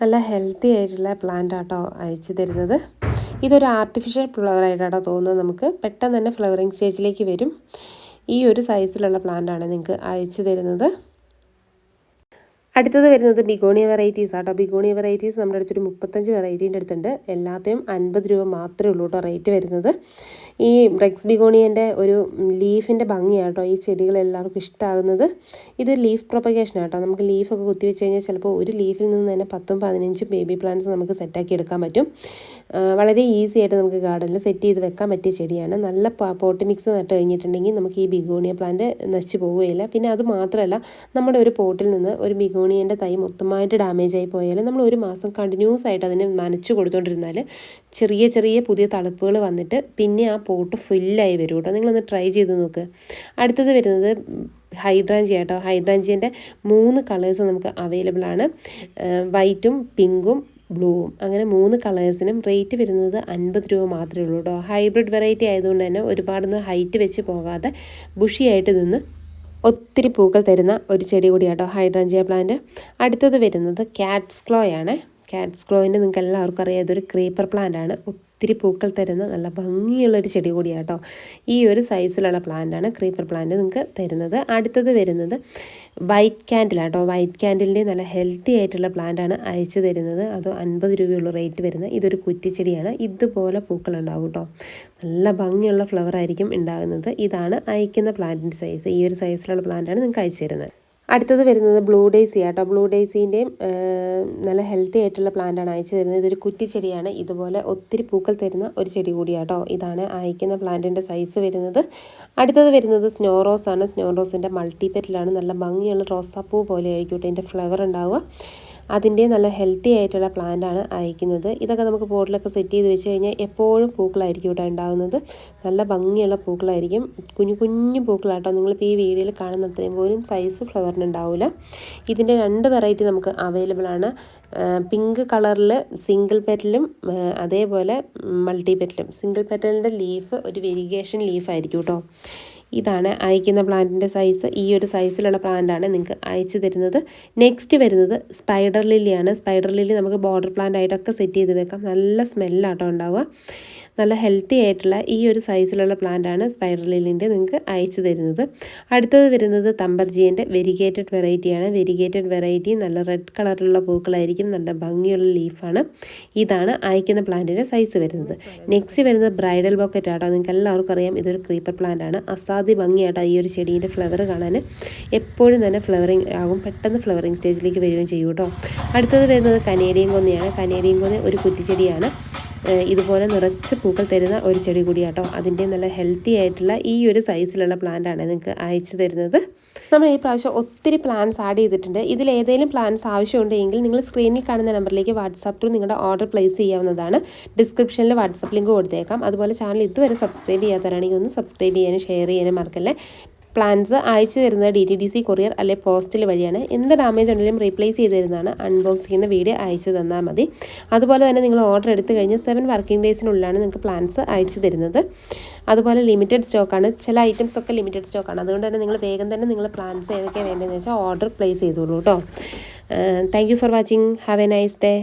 നല്ല ഹെൽത്തി ആയിട്ടുള്ള പ്ലാന്റ് ആട്ടോ അയച്ചു തരുന്നത്. ഇതൊരു ആർട്ടിഫിഷ്യൽ ഫ്ലവർ തോന്നുന്നത് നമുക്ക്. പെട്ടെന്ന് തന്നെ ഫ്ലവറിങ് സ്റ്റേജിലേക്ക് വരും. ഈ ഒരു സൈസിലുള്ള പ്ലാന്റാണ് നിങ്ങൾക്ക് അയച്ചു തരുന്നത്. അടുത്തത് വരുന്നത് ബിഗോണിയ വെറൈറ്റീസ് ആട്ടോ ബിഗോണിയ വെറൈറ്റീസ് നമ്മുടെ അടുത്തൊരു മുപ്പത്തഞ്ച് വെറൈറ്റീന്റെ അടുത്തുണ്ട്. എല്ലാത്തിനും അൻപത് രൂപ മാത്രമേ ഉള്ളൂ കേട്ടോ റേറ്റ് വരുന്നത്. ഈ ബ്രെക്സ് ബിഗോണിയന്റെ ഒരു ലീഫിന്റെ ഭംഗിയാട്ടോ ഈ ചെടികൾ എല്ലാവർക്കും ഇഷ്ടമാകുന്നത് ഇത് ലീഫ് പ്രൊപ്പഗേഷൻ ആട്ടോ നമുക്ക് ലീഫൊക്കെ കുത്തി വെച്ച് കഴിഞ്ഞാൽ ചിലപ്പോൾ ഒരു ലീഫിൽ നിന്ന് തന്നെ പത്തും പതിനഞ്ചും ബേബി പ്ലാന്റ്സ് നമുക്ക് സെറ്റാക്കി എടുക്കാൻ പറ്റും. വളരെ ഈസി ആയിട്ട് നമുക്ക് ഗാർഡനിൽ സെറ്റ് ചെയ്ത് വെക്കാൻ പറ്റിയ ചെടിയാണ്. നല്ല പോട്ട് മിക്സ് നട്ട് കഴിഞ്ഞിട്ടുണ്ടെങ്കിൽ നമുക്ക് ഈ ബിഗോണിയ പ്ലാന്റ് നശിച്ചു പോവുകയില്ല. പിന്നെ അത് മാത്രമല്ല നമ്മുടെ ഒരു പോട്ടിൽ നിന്ന് ഒരു ബിഗോണിയന്റെ തൈ മൊത്തമായിട്ട് ഡാമേജ് ആയി പോയാൽ നമ്മൾ ഒരു മാസം കണ്ടിന്യൂസ് ആയിട്ട് അതിനെ നനച്ചു കൊടുത്തുകൊണ്ടിരുന്നാൽ ചെറിയ ചെറിയ പുതിയ തളിപ്പുകൾ വന്നിട്ട് പിന്നെ ആ പോട്ട് ഫില്ലായി വരും കേട്ടോ. നിങ്ങളൊന്ന് ട്രൈ ചെയ്ത് നോക്ക്. അടുത്തത് വരുന്നത് ഹൈഡ്രാഞ്ചി കേട്ടോ. ഹൈഡ്രാഞ്ചിന്റെ മൂന്ന് കളേഴ്സ് നമുക്ക് അവൈലബിൾ ആണ്. വൈറ്റും പിങ്കും ബ്ലൂവും. അങ്ങനെ മൂന്ന് കളേഴ്സിനും റേറ്റ് വരുന്നത് അൻപത് രൂപ മാത്രമേ ഉള്ളൂ കേട്ടോ. ഹൈബ്രിഡ് വെറൈറ്റി ആയതുകൊണ്ട് തന്നെ ഒരുപാടൊന്നും ഹൈറ്റ് വെച്ച് പോകാതെ ബുഷിയായിട്ട് നിന്ന് ഒത്തിരി പൂക്കൾ തരുന്ന ഒരു ചെടി കൂടിയാട്ടോ ഹൈഡ്രാഞ്ചിയ പ്ലാന്റ്. അടുത്തത് വരുന്നത് ക്യാറ്റ്സ് ക്ലോ ആണ്. കാറ്റ്സ് ക്ലോയിന്റെ നിങ്ങൾക്ക് എല്ലാവർക്കും അറിയാം ഇതൊരു ക്രീപ്പർ പ്ലാന്റ് ആണ്. ഒത്തിരി പൂക്കൾ തരുന്ന നല്ല ഭംഗിയുള്ളൊരു ചെടി കൂടിയാണ് കേട്ടോ. ഈ ഒരു സൈസിലുള്ള പ്ലാന്റാണ് ക്രീപ്പർ പ്ലാന്റ് നിങ്ങൾക്ക് തരുന്നത്. അടുത്തത് വരുന്നത് വൈറ്റ് ക്യാൻഡിലാട്ടോ വൈറ്റ് ക്യാൻഡിലിന്റെ നല്ല ഹെൽത്തി ആയിട്ടുള്ള പ്ലാന്റാണ് അയച്ചു തരുന്നത്. അത് അൻപത് രൂപയുള്ള റേറ്റ് വരുന്നത് ഇതൊരു കുറ്റിച്ചെടിയാണ് ഇതുപോലെ പൂക്കൾ ഉണ്ടാവും കേട്ടോ. നല്ല ഭംഗിയുള്ള ഫ്ലവർ ആയിരിക്കും ഉണ്ടാകുന്നത്. ഇതാണ് അയക്കുന്ന പ്ലാന്റിന്റെ സൈസ് ഈ ഒരു സൈസിലുള്ള പ്ലാന്റാണ് നിങ്ങൾക്ക് അയച്ചു തരുന്നത്. അടുത്തത് വരുന്നത് ബ്ലൂ ഡേസി ആട്ടോ. ബ്ലൂ ഡേസീന്റെയും നല്ല ഹെൽത്തി ആയിട്ടുള്ള പ്ലാന്റാണ് അയച്ചു തരുന്നത്. ഇതൊരു കുറ്റിച്ചെടിയാണ്. ഇതുപോലെ ഒത്തിരി പൂക്കൾ തരുന്ന ഒരു ചെടി കൂടിയാട്ടോ. ഇതാണ് അയക്കുന്ന പ്ലാന്റിന്റെ സൈസ് വരുന്നത്. അടുത്തത് വരുന്നത് സ്നോ റോസാണ് സ്നോ റോസിന്റെ മൾട്ടിപെറ്റിലാണ് നല്ല ഭംഗിയുള്ള റോസാപ്പൂ പോലെ ആയിരിക്കും ഇതിന്റെ ഫ്ലവർ ഉണ്ടാവുക. അതിന്റെ നല്ല ഹെൽത്തി ആയിട്ടുള്ള പ്ലാന്റ് ആണ് അയക്കുന്നത്. ഇതൊക്കെ നമുക്ക് പോട്ടിലൊക്കെ സെറ്റ് ചെയ്ത് വെച്ച് കഴിഞ്ഞാൽ എപ്പോഴും പൂക്കളായിരിക്കും ഇവിടെ ഉണ്ടാകുന്നത് നല്ല ഭംഗിയുള്ള പൂക്കളായിരിക്കും. കുഞ്ഞു കുഞ്ഞു പൂക്കളാട്ടോ. നിങ്ങളിപ്പോൾ ഈ വീഡിയോയിൽ കാണുന്ന അത്രയും പോലും സൈസ് ഫ്ലവറിന് ഉണ്ടാവില്ല ഇതിന്റെ രണ്ട് വെറൈറ്റി നമുക്ക് അവൈലബിൾ ആണ്. പിങ്ക് കളറിൽ സിംഗിൾ പെറ്റലും അതേപോലെ മൾട്ടി പെറ്റലും സിംഗിൾ പെറ്റലിന്റെ ലീഫ് ഒരു വെരിഗേഷൻ ലീഫായിരിക്കും കേട്ടോ ഇതാണ് അയക്കുന്ന പ്ലാന്റിന്റെ സൈസ് ഈ ഒരു സൈസിലുള്ള പ്ലാന്റാണ് നിങ്ങൾക്ക് അയച്ചു തരുന്നത്. നെക്സ്റ്റ് വരുന്നത് സ്പൈഡർ ലില്ലിയാണ് സ്പൈഡർ ലില്ലി നമുക്ക് ബോർഡർ പ്ലാന്റ് ആയിട്ടൊക്കെ സെറ്റ് ചെയ്ത് വെക്കാം. നല്ല സ്മെല്ലാട്ടോ ഉണ്ടാവുക. നല്ല ഹെൽത്തി ആയിട്ടുള്ള ഈ ഒരു സൈസിലുള്ള പ്ലാന്റാണ് സ്പൈഡർ ലില്ലിന്റെ നിങ്ങൾക്ക് അയച്ചു തരുന്നത്. അടുത്തത് വരുന്നത് തമ്പർജിയന്റെ വെരിഗേറ്റഡ് വെറൈറ്റിയാണ് വെരിഗേറ്റഡ് വെറൈറ്റി നല്ല റെഡ് കളറിലുള്ള പൂക്കളായിരിക്കും നല്ല ഭംഗിയുള്ള ലീഫാണ് ഇതാണ് അയക്കുന്ന പ്ലാന്റിന്റെ സൈസ് വരുന്നത്. നെക്സ്റ്റ് വരുന്നത് ബ്രൈഡൽ ബോക്കറ്റ് ആട്ടോ. നിങ്ങൾക്ക് എല്ലാവർക്കും അറിയാം ഇതൊരു ക്രീപ്പർ പ്ലാന്റ് ആണ്. അസാധ്യ ഭംഗിയാട്ടോ ഈ ഒരു ചെടീന്റെ ഫ്ലവർ കാണാൻ. എപ്പോഴും തന്നെ ഫ്ലവറിങ് ആകും. പെട്ടെന്ന് ഫ്ലവറിങ് സ്റ്റേജിലേക്ക് വരികയും ചെയ്യും കേട്ടോ. അടുത്തത് വരുന്നത് കനേഡിയൻ കൊന്നയാണ്. കനേഡിയൻ കൊന്ന ഒരു കുറ്റിച്ചെടിയാണ്. ഇതുപോലെ നിറച്ച് പൂക്കൾ തരുന്ന ഒരു ചെടി കൂടിയാട്ടോ. അതിന്റെ നല്ല ഹെൽത്തി ആയിട്ടുള്ള ഈ ഒരു സൈസിലുള്ള പ്ലാന്റാണ് നിങ്ങൾക്ക് അയച്ചു തരുന്നത്. നമ്മൾ ഈ പ്രാവശ്യം ഒത്തിരി പ്ലാൻസ് ആഡ് ചെയ്തിട്ടുണ്ട്. ഇതിൽ ഏതെങ്കിലും പ്ലാൻസ് ആവശ്യമുണ്ടെങ്കിൽ നിങ്ങൾ സ്ക്രീനിൽ കാണുന്ന നമ്പറിലേക്ക് വാട്സാപ്പ് ത്രൂ നിങ്ങളുടെ ഓർഡർ പ്ലേസ് ചെയ്യാവുന്നതാണ്. ഡിസ്ക്രിപ്ഷനിൽ വാട്സാപ്പ് ലിങ്ക് കൊടുത്തേക്കാം. അതുപോലെ ചാനൽ ഇതുവരെ സബ്സ്ക്രൈബ് ചെയ്യാത്തവരാണെങ്കിൽ ഒന്ന് സബ്സ്ക്രൈബ് ചെയ്യാനും ഷെയർ ചെയ്യാനും മറക്കല്ലേ. പ്ലാൻസ് അയച്ചു തരുന്നത് D T D C courier അല്ലെ പോസ്റ്റിൽ വഴിയാണ്. എന്ത് ഡാമേജ് ഉണ്ടെങ്കിലും റീപ്ലേസ് ചെയ്ത് തരുന്നതാണ്. അൺബോക്സ് ചെയ്യുന്ന വീഡിയോ അയച്ചു തന്നാൽ മതി. അതുപോലെ തന്നെ നിങ്ങൾ ഓർഡർ എടുത്തു കഴിഞ്ഞ് സെവൻ വർക്കിംഗ് ഡേയ്സിനുള്ളിലാണ് നിങ്ങൾക്ക് പ്ലാൻസ് അയച്ചു തരുന്നത്. അതുപോലെ ലിമിറ്റഡ് സ്റ്റോക്കാണ് ചില ഐറ്റംസ് ഒക്കെ ലിമിറ്റഡ് സ്റ്റോക്കാണ് അതുകൊണ്ട് തന്നെ നിങ്ങൾ വേഗം തന്നെ നിങ്ങൾ പ്ലാൻസ് ഏതൊക്കെയാണ് വേണ്ടതെന്ന് വെച്ചാൽ ഓർഡർ പ്ലേസ് ചെയ്തോളൂ കേട്ടോ. Thank for watching have a nice day